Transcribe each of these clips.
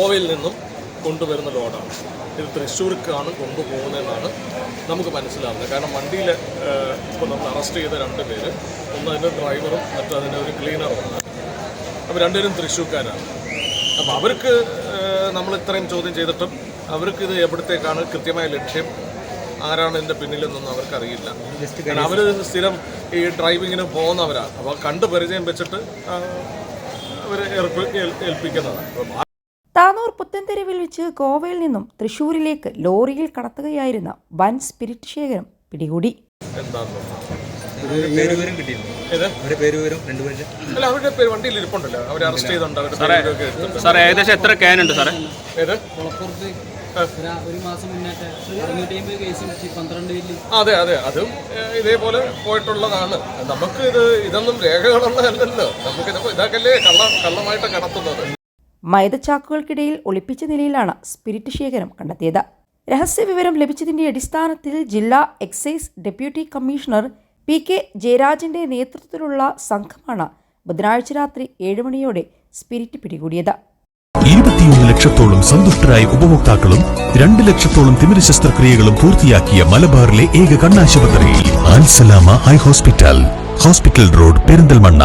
ഗോവയിൽ നിന്നും കൊണ്ടുവരുന്ന ലോഡാണ്. ഇത് തൃശ്ശൂർക്കാണ് കൊണ്ടുപോകുന്നതെന്നാണ് നമുക്ക് മനസ്സിലാവുന്നത്. കാരണം വണ്ടിയിൽ ഇപ്പോൾ നമ്മൾ അറസ്റ്റ് ചെയ്ത രണ്ട് പേര് ഒന്ന് അതിന്റെ ഡ്രൈവറും മറ്റു അതിന്റെ ഒരു ക്ലീനറും. അപ്പോൾ രണ്ടുപേരും തൃശ്ശൂർക്കാരാണ്. അപ്പോൾ അവർക്ക് നമ്മൾ ഇത്രയും ചോദ്യം ചെയ്തിട്ടും അവർക്ക് ഇത് എവിടത്തേക്കാണ് കൃത്യമായ ലക്ഷ്യം? ആരാണ് ഇതിന്റെ പിന്നിലെന്നൊന്നും അവർക്കറിയില്ല. കാരണം അവർ സ്ഥിരം ഈ ഡ്രൈവിങ്ങിന് പോകുന്നവരാണ് അപ്പോൾ കണ്ട് പരിചയം വെച്ചിട്ട് അവർ ഏൽപ്പിക്കുന്നതാണ്. അപ്പം പുത്തൻതെരുവിൽ വെച്ച് ഗോവയിൽ നിന്നും തൃശൂരിലേക്ക് ലോറിയിൽ കടത്തുകയായിരുന്ന വൻ സ്പിരിറ്റ് ശേഖരം പിടികൂടി. സാറേ ഏകദേശം എത്ര ക്യാൻ ഉണ്ട് സാറേ? ഏത്? കുളപ്പുറത്ത് ഒരു- ഒരു മാസം അമ്പത് കേസും പന്ത്രണ്ട് അതെ അതെ. അതും ഇതേപോലെ പോയിട്ടുള്ളതാണ്. നമുക്ക് ഇത് ഇതൊന്നും രേഖകളുള്ളതല്ലല്ലോ നമുക്ക് ഇതൊക്കെ കള്ള കള്ളമായിട്ട് കടത്തുന്നത്. മൈദച്ചാക്കുകൾക്കിടയിൽ ഒളിപ്പിച്ച നിലയിലാണ് സ്പിരിറ്റ് ശേഖരം കണ്ടെത്തിയത്. രഹസ്യവിവരം ലഭിച്ചതിന്റെ അടിസ്ഥാനത്തിൽ ജില്ലാ excise deputy commissioner P K ജയരാജന്റെ നേതൃത്വത്തിലുള്ള സംഘമാണ് ബുധനാഴ്ച രാത്രി ഏഴ് മണിയോടെ സ്പിരിറ്റ് പിടികൂടിയത്. ഇരുപത്തിയൊന്ന് ലക്ഷത്തോളം സന്തുഷ്ടരായ ഉപഭോക്താക്കളും രണ്ട് ലക്ഷത്തോളം തിമിര ശസ്ത്രക്രിയകളും പൂർത്തിയാക്കിയ മലബാറിലെ ഏക കണ്ണാശുപത്രി eye hospital hospital road Perinthalmanna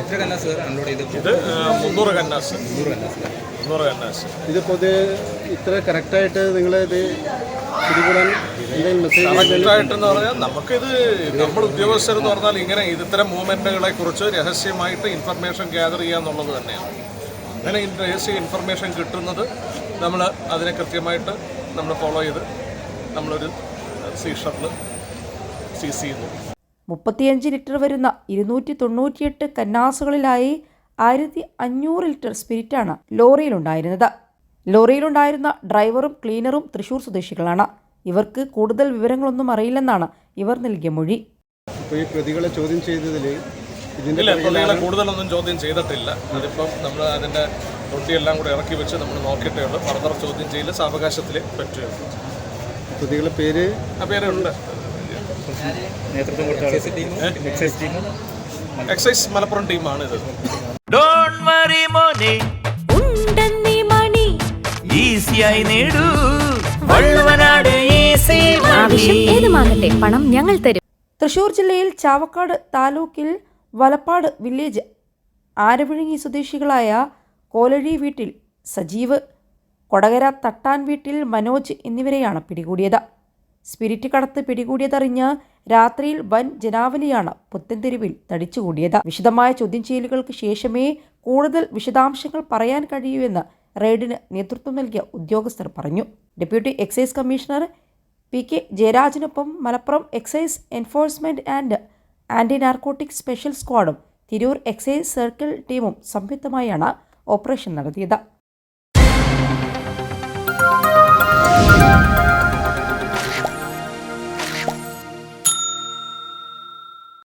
എത്ര കന്നാസ് സാർ അൺലോഡ് ചെയ്ത് ഇത് ഏഹ്, മുന്നൂറ് കന്നാസ് നൂറ് കന്നാസ് മുന്നൂറ് കന്നാസ് ഇതിപ്പോൾ ഇത് ഇത്ര കറക്റ്റായിട്ട് നിങ്ങൾ ഇത് പിടികൂടാൻ കറക്റ്റായിട്ടെന്ന് പറഞ്ഞാൽ നമുക്കിത് നമ്മൾ ഉദ്യോഗസ്ഥരെന്ന് പറഞ്ഞാൽ ഇങ്ങനെ ഇത്തരം മൂവ്മെന്റുകളെ കുറിച്ച് രഹസ്യമായിട്ട് ഇൻഫർമേഷൻ ഗ്യാദർ ചെയ്യുക എന്നുള്ളത് തന്നെയാണ്. അങ്ങനെ ഈ രഹസ്യ ഇൻഫർമേഷൻ കിട്ടുന്നത് നമ്മൾ അതിനെ കൃത്യമായിട്ട് നമ്മൾ ഫോളോ ചെയ്ത് നമ്മളൊരു സീഷറിൽ സീസ് ചെയ്യുന്നു. മുപ്പത്തിയഞ്ച് ലിറ്റർ വരുന്ന ഇരുന്നൂറ്റി തൊണ്ണൂറ്റിയെട്ട് കന്നാസുകളിലായി ആയിരത്തി അഞ്ഞൂറ് ലിറ്റർ സ്പിരിറ്റാണ് ലോറിയിലുണ്ടായിരുന്നത്. ലോറിയിലുണ്ടായിരുന്ന ഡ്രൈവറും ക്ലീനറും തൃശൂർ സ്വദേശികളാണ്. ഇവർക്ക് കൂടുതൽ വിവരങ്ങളൊന്നും അറിയില്ലെന്നാണ് ഇവർ നൽകിയ മൊഴി. ഇപ്പോൾ ഈ പ്രതികളെ ചോദ്യം ചെയ്തതിൽ ഇതിന്റെ ഇല്ല പ്രതികളെ കൂടുതലൊന്നും ചോദ്യം ചെയ്തിട്ടില്ല. അതിപ്പം നമ്മൾ അതിന്റെ തൊട്ടിയെല്ലാം കൂടെ ഇറക്കി വെച്ച് നമ്മൾ നോക്കിയിട്ടേ ഉള്ളൂ. ഫർദർ ചോദ്യം ചെയ്യൽ സാവകാശത്തിൽ പറ്റുകയുള്ളൂ പ്രതികളുടെ പേര്? ആ പേരുണ്ട്. നേതൃത്വം കൊടുത്ത എക്സൈസ് ടീം. എക്സൈസ് മലപ്പുറം ടീമാണ് ഇത്. ഉണ്ടെന്നീ. മണി. ഈസിയായി നേടൂ. വള്ളുവനാട് ഈസി ആവശ്യം ഏതുമാകട്ടെ പണം ഞങ്ങൾ തരും. തൃശൂർ ജില്ലയിൽ ചാവക്കാട് താലൂക്കിൽ വലപ്പാട് വില്ലേജ് ആരവിഴുങ്ങി സ്വദേശികളായ കോലഴി വീട്ടിൽ സജീവ് കൊടകര തട്ടാൻ വീട്ടിൽ മനോജ് എന്നിവരെയാണ് പിടികൂടിയത്. സ്പിരിറ്റ് കടത്ത് പിടികൂടിയതറിഞ്ഞ് രാത്രിയിൽ വൻ ജനാവലിയാണ് പുത്തൻതെരുവിൽ തടിച്ചുകൂടിയത്. വിശദമായ ചോദ്യം ചെയ്യലുകൾക്ക് ശേഷമേ കൂടുതൽ വിശദാംശങ്ങൾ പറയാൻ കഴിയുമെന്ന് റെയ്ഡിന് നേതൃത്വം നൽകിയ ഉദ്യോഗസ്ഥർ പറഞ്ഞു. Deputy excise commissioner P K ജയരാജിനൊപ്പം Malappuram excise enforcement and anti narcotic special സ്ക്വാഡും തിരൂർ എക്സൈസ് സർക്കിൾ ടീമും സംയുക്തമായാണ് ഓപ്പറേഷൻ നടത്തിയത്.